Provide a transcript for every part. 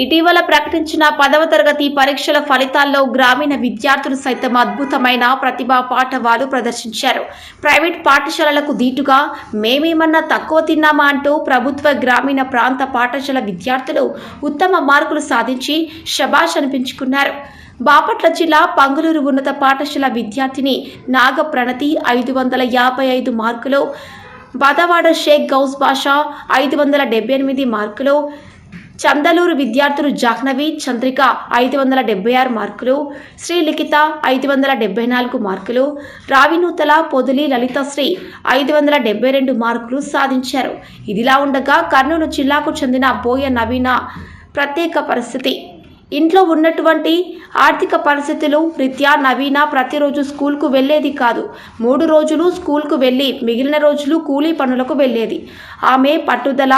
ఇటీవల ప్రకటించిన పదవ తరగతి పరీక్షల ఫలితాల్లో గ్రామీణ విద్యార్థులు సైతం అద్భుతమైన ప్రతిభా పాఠవాలు ప్రదర్శించారు. ప్రైవేట్ పాఠశాలలకు దీటుగా మేమేమన్నా తక్కువ తిన్నామా అంటూ ప్రభుత్వ గ్రామీణ ప్రాంత పాఠశాల విద్యార్థులు ఉత్తమ మార్కులు సాధించి శబాష్ అనిపించుకున్నారు. బాపట్ల జిల్లా పంగులూరు ఉన్నత పాఠశాల విద్యార్థిని నాగ ప్రణతి ఐదు వందల యాభై ఐదు మార్కులు బదవాడ షేక్ గౌస్ బాషా ఐదు వందల డెబ్బై ఎనిమిది మార్కులు చందలూరు విద్యార్థులు జాహ్నవి చంద్రిక ఐదు వందల డెబ్బై ఆరు మార్కులు శ్రీలిఖిత ఐదు వందల డెబ్బై నాలుగు మార్కులు రావినూతల పొదిలి లలితశ్రీ ఐదు వందల డెబ్బై రెండు మార్కులు సాధించారు. ఇదిలా ఉండగా కర్నూలు జిల్లాకు చెందిన బోయ నవీన ప్రత్యేక పరిస్థితి. ఇంట్లో ఉన్నటువంటి ఆర్థిక పరిస్థితులు రీత్యా నవీన ప్రతిరోజు స్కూల్కు వెళ్ళేది కాదు. మూడు రోజులు స్కూల్కు వెళ్ళి మిగిలిన రోజులు కూలీ పనులకు వెళ్ళేది. ఆమె పట్టుదల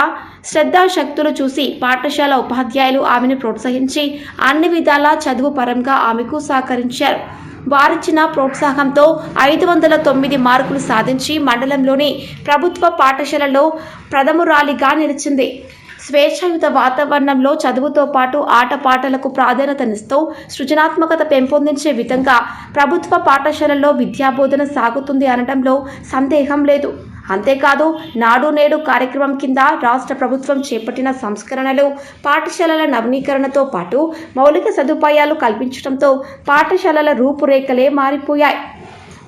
శ్రద్ధాశక్తులు చూసి పాఠశాల ఉపాధ్యాయులు ఆమెను ప్రోత్సహించి అన్ని విధాలా చదువు పరంగా ఆమెకు సహకరించారు. వారిచ్చిన ప్రోత్సాహంతో ఐదు వందల తొమ్మిది మార్కులు సాధించి మండలంలోని ప్రభుత్వ పాఠశాలలో ప్రథమురాలిగా నిలిచింది. స్వేచ్ఛాయుత వాతావరణంలో చదువుతో పాటు ఆటపాటలకు ప్రాధాన్యతనిస్తూ సృజనాత్మకత పెంపొందించే విధంగా ప్రభుత్వ పాఠశాలల్లో విద్యాబోధన సాగుతుంది అనడంలో సందేహం లేదు. అంతేకాదు నాడు నేడు కార్యక్రమం కింద రాష్ట్ర ప్రభుత్వం చేపట్టిన సంస్కరణలు పాఠశాలల నవీకరణతో పాటు మౌలిక సదుపాయాలు కల్పించడంతో పాఠశాలల రూపురేఖలే మారిపోయాయి.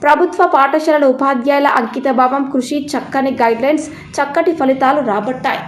ప్రభుత్వ పాఠశాలల ఉపాధ్యాయుల అంకితభావం కృషి చక్కని గైడ్లైన్స్ చక్కటి ఫలితాలు రాబట్టాయి.